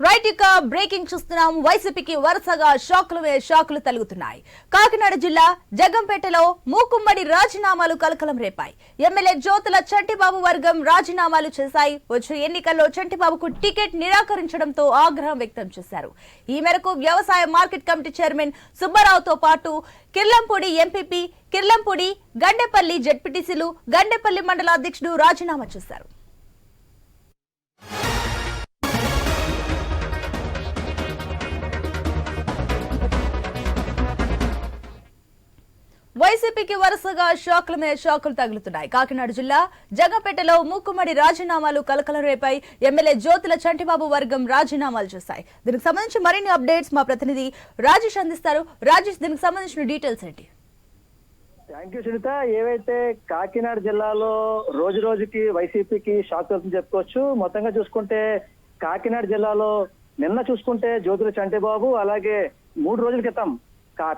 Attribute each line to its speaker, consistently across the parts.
Speaker 1: Right ఇక breaking చూస్తున్నాం. వైసీపీకి వరుసగా షాకులు షాకులు తలుగుతున్నాయి. కాకినాడ జిల్లా జగంపేటలో మూకుమ్మడి రాజీనామాలు కలకలం రేపాయి. ఎమ్మెల్యే జ్యోతుల చంటిబాబు వర్గం రాజీనామాలు చేశాయి. వచ్చే ఎన్నికల్లో చంటిబాబుకు టికెట్ నిరాకరించడంతో ఆగ్రహం వ్యక్తం చేశారు. ఈ మేరకు వ్యవసాయ మార్కెట్ కమిటీ చైర్మన్ సుబ్బారావుతో పాటు కిర్లంపూడి ఎంపీపీ కిర్లంపూడి గండెపల్లి జడ్పీటీసీలు గండెపల్లి మండల అధ్యక్షుడు రాజీనామా చేశారు. వైసీపీకి వరుసగా షాకుల మీద షాకులు తగులుతున్నాయి. కాకినాడ జిల్లా జగపేటలో మూకుమ్మడి రాజీనామాలు కలకలం రేపాయి ఎమ్మెల్యే జ్యోతుల చంటిబాబు వర్గం రాజీనామాలు చేశాయి. దీనికి సంబంధించి మరిన్ని అప్డేట్స్ మా ప్రతినిధి రాజేష్ అందిస్తారు. రాజేష్ దీనికి సంబంధించిన డీటెయిల్స్ ఏంటి?
Speaker 2: Thank you Sunitha. ఏవైతే కాకినాడ జిల్లాలో రోజు రోజుకి వైసీపీకి షాక్ వెళ్తుంది చెప్పుకోవచ్చు. మొత్తంగా చూసుకుంటే కాకినాడ జిల్లాలో నిన్న చూసుకుంటే జ్యోతుల చంటిబాబు అలాగే మూడు రోజుల క్రితం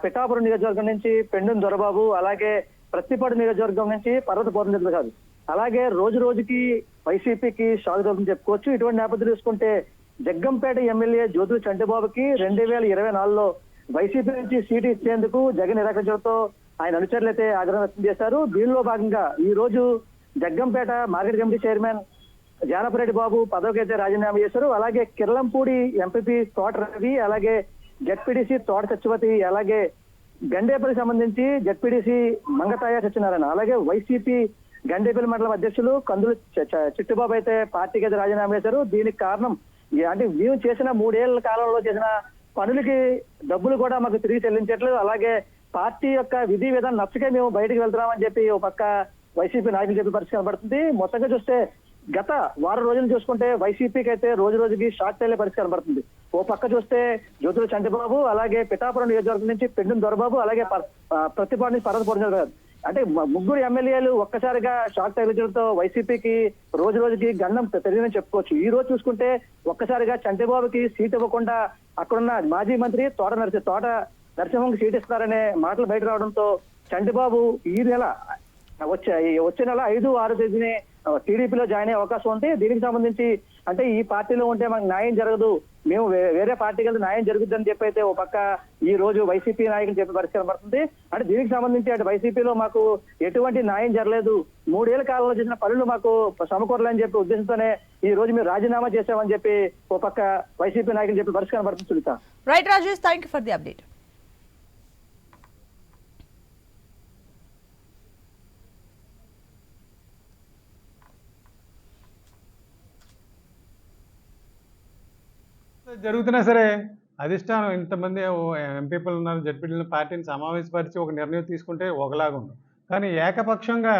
Speaker 2: పిఠాపురం నియోజకవర్గం నుంచి పెండుం దొరబాబు అలాగే ప్రత్తిపాడు నియోజకవర్గం నుంచి పర్వతపురం కాదు అలాగే రోజు రోజుకి వైసీపీకి షాక్ చెప్పుకోవచ్చు. ఇటువంటి నేపథ్యం చూసుకుంటే జగ్గంపేట ఎమ్మెల్యే జ్యోతి చంటిబాబుకి రెండు వేల ఇరవై నాలుగులో వైసీపీ నుంచి సీటు ఇచ్చేందుకు జగన్ నిరాకరించడంతో ఆయన అనుచరులు అయితే ఆగ్రహం వ్యక్తం చేశారు. దీనిలో భాగంగా ఈ రోజు Jaggampeta market committee chairman Janapareddy Babu పదవికి అయితే రాజీనామా చేశారు. అలాగే కిర్లంపూడి ఎంపీపీ తోట రవి అలాగే జడ్పీడీసీ తోట సత్యవతి అలాగే గండేపల్లి సంబంధించి జడ్పీడీసీ మంగతాయ సత్యనారాయణ అలాగే వైసీపీ గండేపల్లి మండలం అధ్యక్షులు కందులు చిట్టుబాబు అయితే పార్టీకి అయితే రాజీనామా చేశారు. దీనికి కారణం అంటే మేము చేసిన మూడేళ్ళ కాలంలో చేసిన పనులకి డబ్బులు కూడా మాకు తిరిగి చెల్లించట్లేదు. అలాగే పార్టీ యొక్క విధి విధానం నచ్చకే మేము బయటకు వెళ్తున్నామని చెప్పి ఒక పక్క వైసీపీ నాయకులు చెప్పి పరిస్థితి కనబడుతుంది. మొత్తంగా చూస్తే గత వారం రోజులు చూసుకుంటే వైసీపీకి అయితే రోజు రోజుకి షార్ట్ తేలే పరిస్థితి కనబడుతుంది. ఓ పక్క చూస్తే జ్యోతుల చంటిబాబు అలాగే పిఠాపురం నియోజకవర్గం నుంచి పెండుం దొరబాబు అలాగే ప్రతిపాడు నుంచి పర్వతపురం అంటే ముగ్గురు ఎమ్మెల్యేలు ఒక్కసారిగా షాక్ తగిలించడంతో వైసీపీకి రోజు రోజుకి గండం పెరిగిందని చెప్పుకోవచ్చు. ఈ రోజు చూసుకుంటే ఒక్కసారిగా చంద్రబాబుకి సీట్ ఇవ్వకుండా అక్కడున్న మాజీ మంత్రి తోట నరసి తోట నరసింహంకి సీట్ ఇస్తారనే మాటలు బయట రావడంతో చంద్రబాబు ఈ నెల వచ్చే వచ్చే నెల ఐదు ఆరు తేదీనే టీడీపీలో జాయిన్ అయ్యే అవకాశం ఉంది. దీనికి సంబంధించి అంటే ఈ పార్టీలో ఉంటే మాకు న్యాయం జరగదు. మేము వేరే పార్టీకి వెళ్తే న్యాయం జరుగుద్దని చెప్పి అయితే ఓ పక్క ఈ రోజు వైసీపీ నాయకులు చెప్పే పరిస్థితి పడుతుంది అంటే దీనికి సంబంధించి అటు వైసీపీలో మాకు ఎటువంటి న్యాయం జరగలేదు. మూడేళ్ళ కాలంలో చేసిన పనులు మాకు సమకూరలేని చెప్పి ఉద్దేశంతోనే ఈ రోజు మీరు రాజీనామా చేశామని చెప్పి ఓ పక్క వైసీపీ నాయకులు చెప్పి పరిస్థితి పడుతుంది Sunitha.
Speaker 1: Right Rajesh thank you for the update
Speaker 3: జరుగుతున్నా సరే అధిష్టానం ఇంతమంది ఎంపీపీలు ఉన్నారు జడ్పీలు పార్టీని సమావేశపరిచి ఒక నిర్ణయం తీసుకుంటే ఒకలాగా ఉంది కానీ ఏకపక్షంగా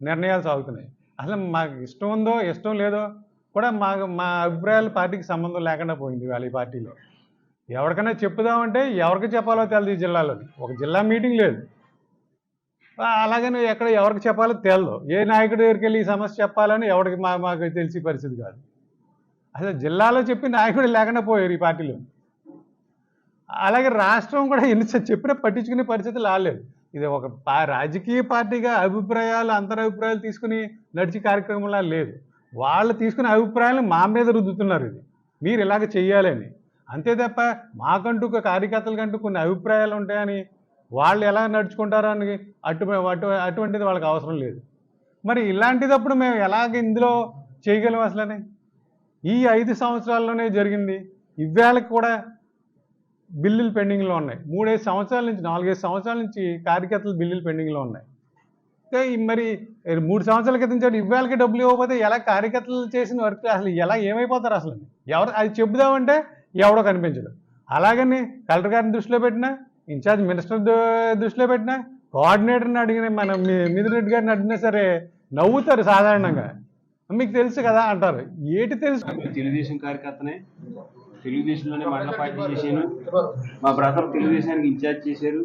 Speaker 3: నిర్ణయాలు సాగుతున్నాయి. అసలు మాకు ఇష్టం ఉందో ఇష్టం లేదో కూడా మా మా అభిప్రాయాలు పార్టీకి సంబంధం లేకుండా పోయింది వాళ్ళ ఈ పార్టీలో. ఎవరికైనా చెప్పుదామంటే ఎవరికి చెప్పాలో తెలియదు ఈ జిల్లాలో. ఒక జిల్లా మీటింగ్ లేదు. అలాగని ఎక్కడ ఎవరికి చెప్పాలో తెలియదు ఏ నాయకుడి దగ్గరికి వెళ్ళి ఈ సమస్య చెప్పాలని ఎవరికి మా మాకు తెలిసే పరిస్థితి కాదు. అసలు జిల్లాలో చెప్పి నాయకుడు లేకుండా పోయారు ఈ పార్టీలో. అలాగే రాష్ట్రం కూడా ఎన్ని చెప్పినా పట్టించుకునే పరిస్థితి రాలేదు. ఇది ఒక పా- రాజకీయ పార్టీగా అభిప్రాయాలు అంతరభిప్రాయాలు తీసుకుని నడిచే కార్యక్రమంలా లేదు. వాళ్ళు తీసుకునే అభిప్రాయాలు మా మీద రుద్దుతున్నారు ఇది. మీరు ఇలాగ చెయ్యాలని అంతే తప్ప మాకంటూ ఒక కార్యకర్తలకంటూ కొన్ని అభిప్రాయాలు ఉంటాయని వాళ్ళు ఎలా నడుచుకుంటారో అని అటు అటు అటువంటిది వాళ్ళకి అవసరం లేదు. మరి ఇలాంటిదప్పుడు మేము ఎలాగ ఇందులో చేయగలం అసలని ఈ ఐదు సంవత్సరాల్లోనే జరిగింది. ఇవాళకి కూడా బిల్లులు పెండింగ్లో ఉన్నాయి. మూడైదు సంవత్సరాల నుంచి నాలుగైదు సంవత్సరాల నుంచి కార్యకర్తలు బిల్లులు పెండింగ్లో ఉన్నాయి. మరి మూడు సంవత్సరాల క్రితం చోటు ఇవాళకి డబ్బులు ఇవ్వకపోతే ఎలా కార్యకర్తలు చేసిన వర్క్ అసలు ఎలా ఏమైపోతారు అసలు? ఎవరు అది చెబుదామంటే ఎవడో కనిపించడు. అలాగని కలెక్టర్ గారిని దృష్టిలో పెట్టినా ఇన్ఛార్జ్ మినిస్టర్ దృష్టిలో పెట్టినా కోఆర్డినేటర్ని అడిగిన మన మీ- మిథున్ రెడ్డి గారిని అడిగినా సరే నవ్వుతారు సాధారణంగా. మీకు తెలుసు కదా అంటారు. ఏటి తెలుసు?
Speaker 4: తెలుగుదేశం కార్యకర్తనే తెలుగుదేశంలోనే మండల పార్టీ చేశాను. మా బ్రదర్ తెలుగుదేశానికి ఇన్ఛార్జ్ చేశారు.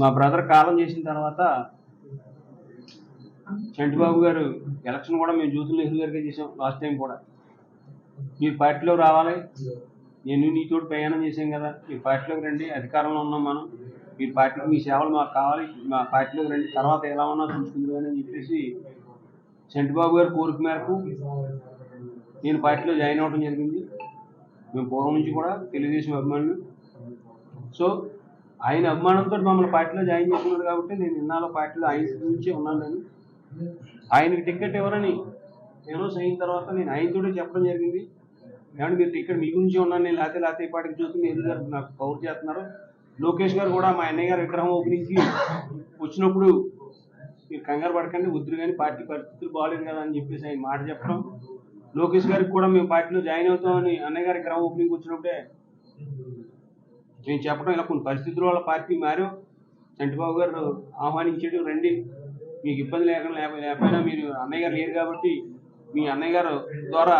Speaker 4: మా బ్రదర్ కాలం చేసిన తర్వాత చంటిబాబు గారు ఎలక్షన్ కూడా మేము జ్యోతుల నెహ్రూ గారికే చేసాం లాస్ట్ టైం కూడా. మీరు పార్టీలో రావాలి. నేను నీతోటి ప్రయాణం చేశాం కదా. మీ పార్టీలోకి రండి అధికారంలో ఉన్నాం మనం. మీరు పార్టీకి మీ సేవలు మాకు కావాలి. మా పార్టీలోకి రండి. తర్వాత ఎలా ఉన్నా చూసుకుందాం అని చెప్పేసి చంటిబాబు గారి కోరిక మేరకు నేను పార్టీలో జాయిన్ అవ్వడం జరిగింది. మేము పూర్వం నుంచి కూడా తెలుగుదేశం అభిమానులు. సో ఆయన అభిమానంతో మమ్మల్ని పార్టీలో జాయిన్ చేసుకున్నాడు కాబట్టి నేను ఇన్నాళ్ళ పార్టీలో ఆయన నుంచే ఉన్నాను. ఆయనకి టికెట్ ఎవరని అనౌన్స్ అయిన తర్వాత నేను ఆయనతోటే చెప్పడం జరిగింది. ఏమంటే మీరు టికెట్ మీ గురించి ఉన్నాను. నేను లేకపోతే లేకపోతే పాటికి పార్టీకి చూస్తే మీరు గారు నాకు కవర్ చేస్తున్నారు. లోకేష్ గారు కూడా మా అన్నయ్య గారు విగ్రహం ఓపెనింగ్కి వచ్చినప్పుడు మీరు కంగారు పడకండి వద్దురు కానీ పార్టీ పరిస్థితులు బాగాలేదు కదా అని చెప్పేసి ఆయన మాట చెప్పడం. లోకేష్ గారికి కూడా మేము పార్టీలో జాయిన్ అవుతామని అన్నయ్య గారి విగ్రహం ఓపెనింగ్ వచ్చినప్పుడే నేను చెప్పడం ఇలా కొన్ని పరిస్థితుల వల్ల పార్టీ మారు. చంటిబాబు గారు ఆహ్వానించడం రండి మీకు ఇబ్బంది లేకుండా లేకపోయినా మీరు అన్నయ్య గారు లేరు కాబట్టి మీ అన్నయ్య గారు ద్వారా